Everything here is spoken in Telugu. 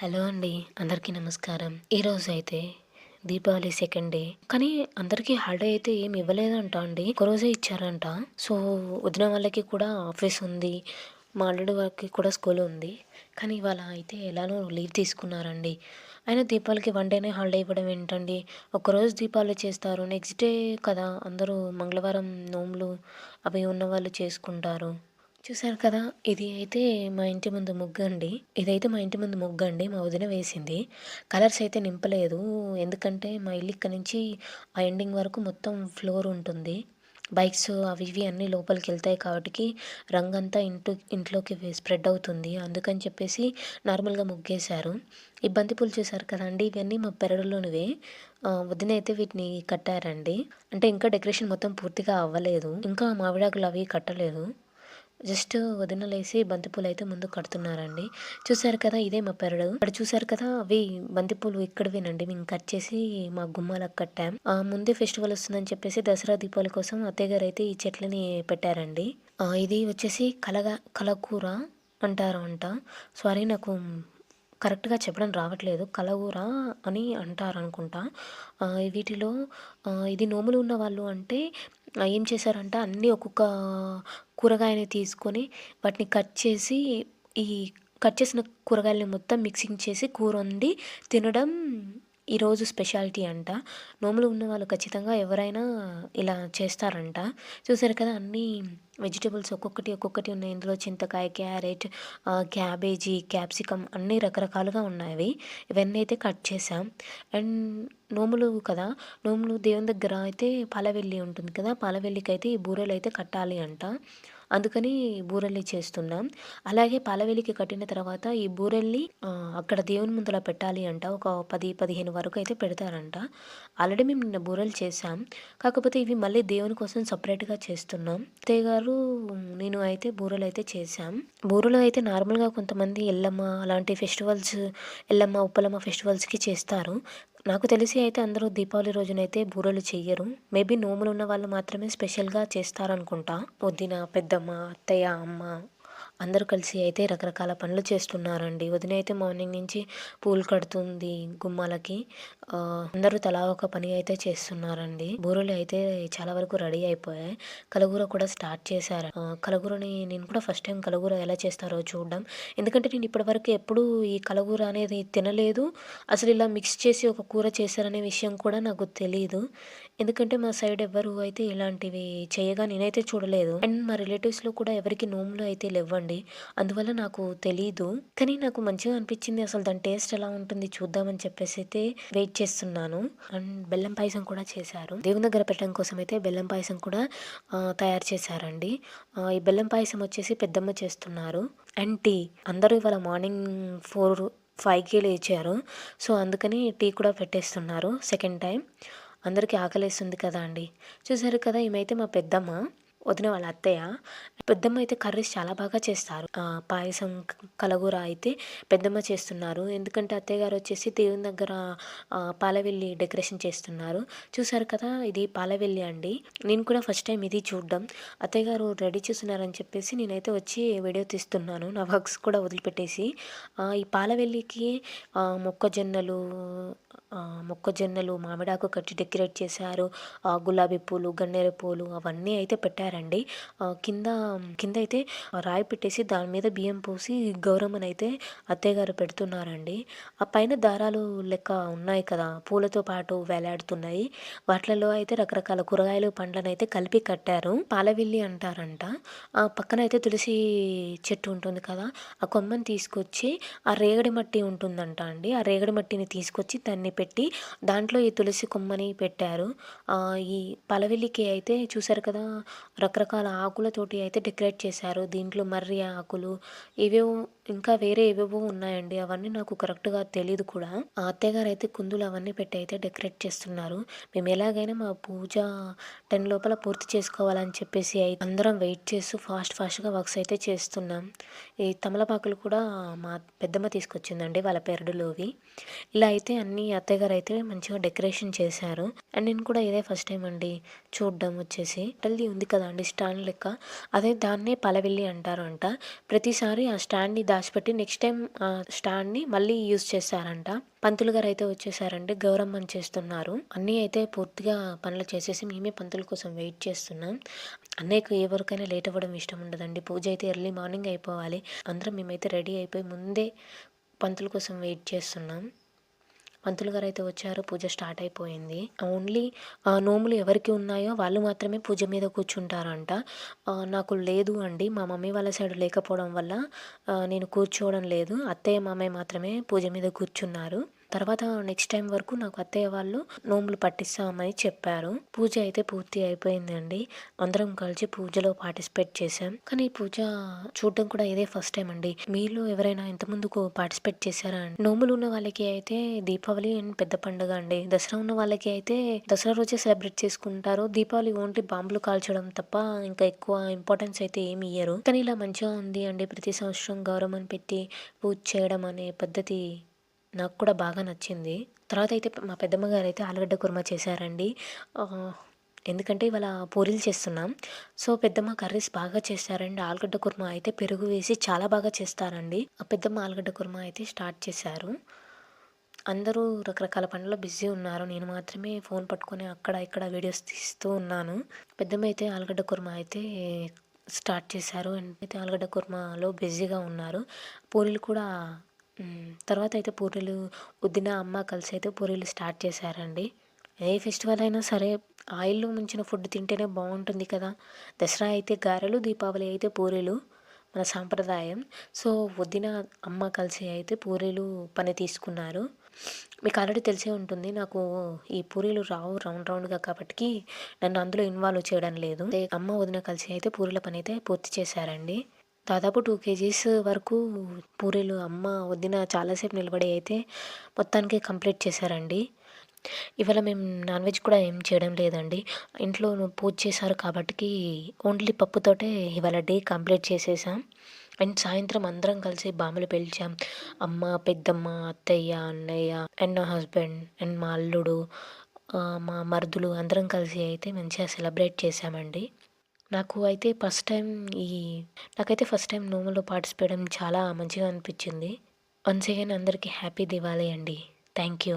హలో అండి అందరికీ నమస్కారం. ఈరోజు అయితే దీపావళి సెకండ్ డే కానీ అందరికీ హాలిడే అయితే ఏమి ఇవ్వలేదంట అండి. ఒక రోజే ఇచ్చారంట. సో వదిన వాళ్ళకి కూడా ఆఫీస్ ఉంది. మా అల్లుడు వాళ్ళకి కూడా స్కూల్ ఉంది. కానీ ఇవాళ అయితే ఎలానో లీవ్ తీసుకున్నారండి. అయినా దీపావళికి వన్ డేనే హాలిడే ఇవ్వడం ఏంటండి? ఒకరోజు దీపావళి చేస్తారు నెక్స్ట్ డే కదా అందరూ మంగళవారం నోములు అవి ఉన్న వాళ్ళు చేసుకుంటారు. చూసారు కదా ఇది అయితే మా ఇంటి ముందు ముగ్గు అండి. ఇదైతే మా ఇంటి ముందు ముగ్గు అండి మా వదిన వేసింది. కలర్స్ అయితే నింపలేదు. ఎందుకంటే మా ఇల్లు ఇక్కడ నుంచి ఆ ఎండింగ్ వరకు మొత్తం ఫ్లోర్ ఉంటుంది. బైక్స్ అవి ఇవి అన్నీ లోపలికి వెళ్తాయి కాబట్టి రంగంతా ఇంటి ఇంట్లోకి స్ప్రెడ్ అవుతుంది. అందుకని చెప్పేసి నార్మల్గా ముగ్గేశారు. ఈ బంతిపూలు చూసారు కదండి ఇవన్నీ మా పెరడులోనివే. వదిన అయితే వీటిని కట్టారండి. అంటే ఇంకా డెకరేషన్ మొత్తం పూర్తిగా అవ్వలేదు. ఇంకా మామిడాకులు అవి కట్టలేదు. జస్ట్ వదినలేసి బంతిపూలు అయితే ముందు కడుతున్నారండి. చూసారు కదా ఇదే మా పెరడు. అక్కడ చూసారు కదా అవి బంతిపూలు ఇక్కడవేనండి. మేము కట్ చేసి మా గుమ్మాలకు కట్టాం. ఆ ముందే ఫెస్టివల్ వస్తుందని చెప్పేసి దసరా దీపావళి కోసం అత్తయ్య గారు అయితే ఈ చెట్లని పెట్టారండి. ఇది వచ్చేసి కలగా కలకూర అంటారు అంట సారీ నాకు కరెక్ట్గా చెప్పడం రావట్లేదు. కలగూర అని అంటారు అనుకుంటా వీటిలో ఇది నోములు ఉన్న వాళ్ళు అంటే ఏం చేశారంటే అన్నీ ఒక్కొక్క కూరగాయని తీసుకొని వాటిని కట్ చేసి ఈ కట్ చేసిన కూరగాయలని మొత్తం మిక్సింగ్ చేసి కూర వండి తినడం ఈరోజు స్పెషాలిటీ అంట. నోములు ఉన్న వాళ్ళు ఖచ్చితంగా ఎవరైనా ఇలా చేస్తారంట. చూసారు కదా అన్నీ వెజిటేబుల్స్ ఒక్కొక్కటి ఒక్కొక్కటి ఉన్నాయి. ఇందులో చింతకాయ క్యారెట్ క్యాబేజీ క్యాప్సికమ్ అన్నీ రకరకాలుగా ఉన్నాయి ఇవన్నీ అయితే కట్ చేసాం అండ్ నోములు కదా నోములు దేవుని దగ్గర అయితే పాలవెల్లి ఉంటుంది కదా పాలవెల్లికి అయితే ఈ బూరెలు అయితే కట్టాలి అంట. అందుకని బూరెల్ని చేస్తున్నాం. అలాగే పాలవెల్లికి కట్టిన తర్వాత ఈ బూరెల్ని అక్కడ దేవుని ముందర పెట్టాలి అంట. ఒక పది పదిహేను వరకు అయితే పెడతారంట. ఆల్రెడీ మేము నిన్న బూరెలు చేసాం కాకపోతే ఇవి మళ్ళీ దేవుని కోసం సపరేట్గా చేస్తున్నాం. అత్తయ్య గారు నేను అయితే బూరెలు అయితే చేసాం బూరెలు అయితే నార్మల్గా కొంతమంది ఎల్లమ్మ అలాంటి ఫెస్టివల్స్ ఎల్లమ్మ ఉప్పలమ్మ ఫెస్టివల్స్కి చేస్తారు. నాకు తెలిసి అయితే అందరూ దీపావళి రోజునైతే బూరెలు చెయ్యరు. మేబీ నోములు ఉన్న వాళ్ళు మాత్రమే స్పెషల్గా చేస్తారనుకుంటా. వదిన పెద్దమ్మ అత్తయ్య అమ్మ అందరూ కలిసి అయితే రకరకాల పనులు చేస్తున్నారండి. వదిన అయితే మార్నింగ్ నుంచి పూలు కడుతుంది గుమ్మాలకి. అందరూ తలా ఒక పని అయితే చేస్తున్నారండి. బూరెలు అయితే చాలా వరకు రెడీ అయిపోయాయి. కలగూర కూడా స్టార్ట్ చేశారు. కలగూరని నేను కూడా ఫస్ట్ టైం కలగూర ఎలా చేస్తారో చూడడం. ఎందుకంటే నేను ఇప్పటివరకు ఎప్పుడూ ఈ కలగూర అనేది తినలేదు. అసలు ఇలా మిక్స్ చేసి ఒక కూర చేశారనే విషయం కూడా నాకు తెలియదు ఎందుకంటే మా సైడ్ ఎవరు అయితే ఇలాంటివి చేయగా నేనైతే చూడలేదు. అండ్ మా రిలేటివ్స్లో కూడా ఎవరికి నోములు అయితే లేవండి. అందువల్ల నాకు తెలీదు. కానీ నాకు మంచిగా అనిపించింది అసలు దాని టేస్ట్ ఎలా ఉంటుంది చూద్దామని చెప్పేసి అయితే వెయిట్ చేస్తున్నాను. అండ్ బెల్లం పాయసం కూడా చేశారు. దేవుని దగ్గర పెట్టడం కోసం అయితే బెల్లం పాయసం కూడా తయారు చేశారండి. ఈ బెల్లం పాయసం వచ్చేసి పెద్దమ్మ చేస్తున్నారు. And tea. అందరూ ఇవాళ మార్నింగ్ ఫోర్ ఫైవ్కి లేచారు. సో అందుకని టీ కూడా పెట్టేస్తున్నారు సెకండ్ టైం అందరికీ ఆకలేస్తుంది కదా అండి. చూసారు కదా ఈమెయితే మా పెద్దమ్మ. వదిన వాళ్ళ అత్తయ్య. పెద్దమ్మ అయితే కర్రీస్ చాలా బాగా చేస్తారు. పాయసం కలగూర అయితే పెద్దమ్మ చేస్తున్నారు. ఎందుకంటే అత్తయ్య గారు వచ్చేసి దేవుని దగ్గర పాలవెల్లి డెకరేషన్ చేస్తున్నారు. చూసారు కదా ఇది పాలవెల్లి అండి. నేను కూడా ఫస్ట్ టైం ఇది చూడడం. అత్తయ్య గారు రెడీ చేస్తున్నారని చెప్పేసి నేనైతే వచ్చి వీడియో తీస్తున్నాను. నా వర్క్స్ కూడా వదిలిపెట్టేసి. ఈ పాలవెల్లికి మొక్కజొన్నలు మొక్కజొన్నలు మామిడాకు కట్టి డెకరేట్ చేశారు. గులాబీ పూలు గన్నేరు పూలు అవన్నీ అయితే పెట్టారండి. కింద కింద అయితే రాయి పెట్టేసి దాని మీద బియ్యం పోసి గౌరమ్మని అయితే అత్తయ్య గారు పెడుతున్నారండి. ఆ పైన దారాలు లెక్క ఉన్నాయి కదా పూలతో పాటు వేలాడుతున్నాయి. వాటిలలో అయితే రకరకాల కూరగాయలు పండ్లను అయితే కలిపి కట్టారు. పాలవిల్లి అంటారంట. ఆ పక్కన అయితే తులసి చెట్టు ఉంటుంది కదా ఆ కొమ్మని తీసుకొచ్చి ఆ రేగడి మట్టి ఉంటుందంట అండి. ఆ రేగడి మట్టిని తీసుకొచ్చి దాన్ని పెట్టి దాంట్లో ఈ తులసి కొమ్మని పెట్టారు. ఈ పలవెల్లికి అయితే చూసారు కదా రకరకాల ఆకులతోటి అయితే డెకరేట్ చేశారు. దీంట్లో మర్రి ఆకులు ఇవేవో ఇంకా వేరే ఏవేవో ఉన్నాయండి. అవన్నీ నాకు కరెక్ట్గా తెలియదు కూడా. ఆ అత్తయ్యగారు అయితే కుందులు అవన్నీ పెట్టి అయితే డెకరేట్ చేస్తున్నారు. మేము ఎలాగైనా మా పూజ టెన్ లోపల పూర్తి చేసుకోవాలని చెప్పేసి అయితే అందరం వెయిట్ చేస్తూ ఫాస్ట్ ఫాస్ట్గా వర్క్స్ అయితే చేస్తున్నాం. ఈ తమలపాకులు కూడా మా పెద్దమ్మ తీసుకొచ్చిందండి వాళ్ళ పెరడులోవి ఇలా అయితే అన్ని అత్త అత్తయ్య గారు అయితే మంచిగా డెకరేషన్ చేశారు. అండ్ నేను కూడా ఇదే ఫస్ట్ టైం అండి చూడడం వచ్చేసి. హోటల్ది ఉంది కదా అండి స్టాండ్ లెక్క. అదే దాన్నే పలవెల్లి అంటారు అంట ప్రతిసారి ఆ స్టాండ్ని దాచిపెట్టి నెక్స్ట్ టైం ఆ స్టాండ్ని మళ్ళీ యూజ్ చేస్తారంట. పంతులు గారు అయితే వచ్చేసారండి గౌరమ్మని చేస్తున్నారు. అన్నీ అయితే పూర్తిగా పనులు చేసేసి మేమే పంతుల కోసం వెయిట్ చేస్తున్నాం. అన్నయ్యకు ఏ లేట్ అవ్వడం ఇష్టం ఉండదండి. పూజ అయితే ఎర్లీ మార్నింగ్ అయిపోవాలి. అందరం మేమైతే రెడీ అయిపోయి ముందే పంతుల కోసం వెయిట్ చేస్తున్నాం. పంతులు గారు అయితే వచ్చారు పూజ స్టార్ట్ అయిపోయింది. ఓన్లీ ఆ నోములు ఎవరికి ఉన్నాయో వాళ్ళు మాత్రమే పూజ మీద కూర్చుంటారంట. నాకు లేదు అండి. మా మమ్మీ వాళ్ళ సైడ్ లేకపోవడం వల్ల నేను కూర్చోవడం లేదు. అత్తయ్య మామయ్య మాత్రమే పూజ మీద కూర్చున్నారు. తర్వాత నెక్స్ట్ టైం వరకు నాకు అత్తయ్య వాళ్ళు నోములు పట్టిస్తామని చెప్పారు. పూజ అయితే పూర్తి అయిపోయిందండి. అందరం కలిసి పూజలో పార్టిసిపేట్ చేశాం. కానీ పూజ చూడడం కూడా ఇదే ఫస్ట్ టైం అండి. మీలో ఎవరైనా ఇంత ముందుకు పార్టిసిపేట్ చేశారా అండి? నోములు ఉన్న వాళ్ళకి అయితే దీపావళి అండ్ పెద్ద పండుగ అండి. దసరా ఉన్న వాళ్ళకి అయితే దసరా రోజే సెలబ్రేట్ చేసుకుంటారు. దీపావళి ఓన్లీ బాంబులు కాల్చడం తప్ప ఇంకా ఎక్కువ ఇంపార్టెన్స్ అయితే ఏమి ఇయ్యరు. కానీ ఇలా మంచిగా ఉంది అండి. ప్రతి సంవత్సరం గౌరవం పెట్టి పూజ చేయడం అనే పద్ధతి నాకు కూడా బాగా నచ్చింది. తర్వాత అయితే మా పెద్దమ్మ గారు అయితే ఆలుగడ్డ కుర్మా చేశారండి. ఎందుకంటే ఇవాళ పూరీలు చేస్తున్నాం. సో పెద్దమ్మ కర్రీస్ బాగా చేస్తారండి. ఆలుగడ్డ కుర్మా అయితే పెరుగు వేసి చాలా బాగా చేస్తారండి. ఆ పెద్దమ్మ ఆలుగడ్డ కుర్మా అయితే స్టార్ట్ చేశారు. అందరూ రకరకాల పనుల్లో బిజీ ఉన్నారు. నేను మాత్రమే ఫోన్ పట్టుకొని అక్కడ ఇక్కడ వీడియోస్ తీస్తూ ఉన్నాను. పెద్దమ్మ అయితే ఆలుగడ్డ కుర్మా అయితే స్టార్ట్ చేశారు. అయితే ఆలుగడ్డ కుర్మాలో బిజీగా ఉన్నారు. పూరీలు కూడా తర్వాత అయితే పూరీలు వదిన అమ్మ కలిసి అయితే పూరీలు స్టార్ట్ చేశారండి. ఏ ఫెస్టివల్ అయినా సరే ఆయిల్లో ముంచిన ఫుడ్ తింటేనే బాగుంటుంది కదా. దసరా అయితే గారెలు దీపావళి అయితే పూరీలు మన సాంప్రదాయం. సో వదిన అమ్మ కలిసి అయితే పూరీలు పని తీసుకున్నారు. మీకు ఆల్రెడీ తెలిసే ఉంటుంది నాకు ఈ పూరీలు రావు రౌండ్ రౌండ్గా కాబట్టి నన్ను అందులో ఇన్వాల్వ్ చేయడం లేదు. అమ్మ వదిన కలిసి అయితే పూరీల పని అయితే పూర్తి చేశారండి. దాదాపు టూ కేజీస్ వరకు పూరీలు అమ్మ వదిన చాలాసేపు నిలబడి అయితే మొత్తానికి కంప్లీట్ చేశారండి. ఇవాళ మేము నాన్ వెజ్ కూడా ఏం చేయడం లేదండి. ఇంట్లో పూజ చేశారు కాబట్టి ఓన్లీ పప్పుతోటే ఇవాళ డే కంప్లీట్ చేసేసాం. అండ్ సాయంత్రం అందరం కలిసి బామలు పిలిచాం. అమ్మ పెద్దమ్మ అత్తయ్య అన్నయ్య అండ్ నా హస్బెండ్ అండ్ మా అల్లుడు మా మరుదులు అందరం కలిసి అయితే మంచిగా సెలబ్రేట్ చేసామండి నాకు అయితే ఫస్ట్ టైం ఈ నాకైతే ఫస్ట్ టైం నోములో పార్టిసిపేట్ చాలా మంచిగా అనిపించింది. వన్స్ అగైన్ అందరికీ హ్యాపీ దివాళీ అండి. Thank you.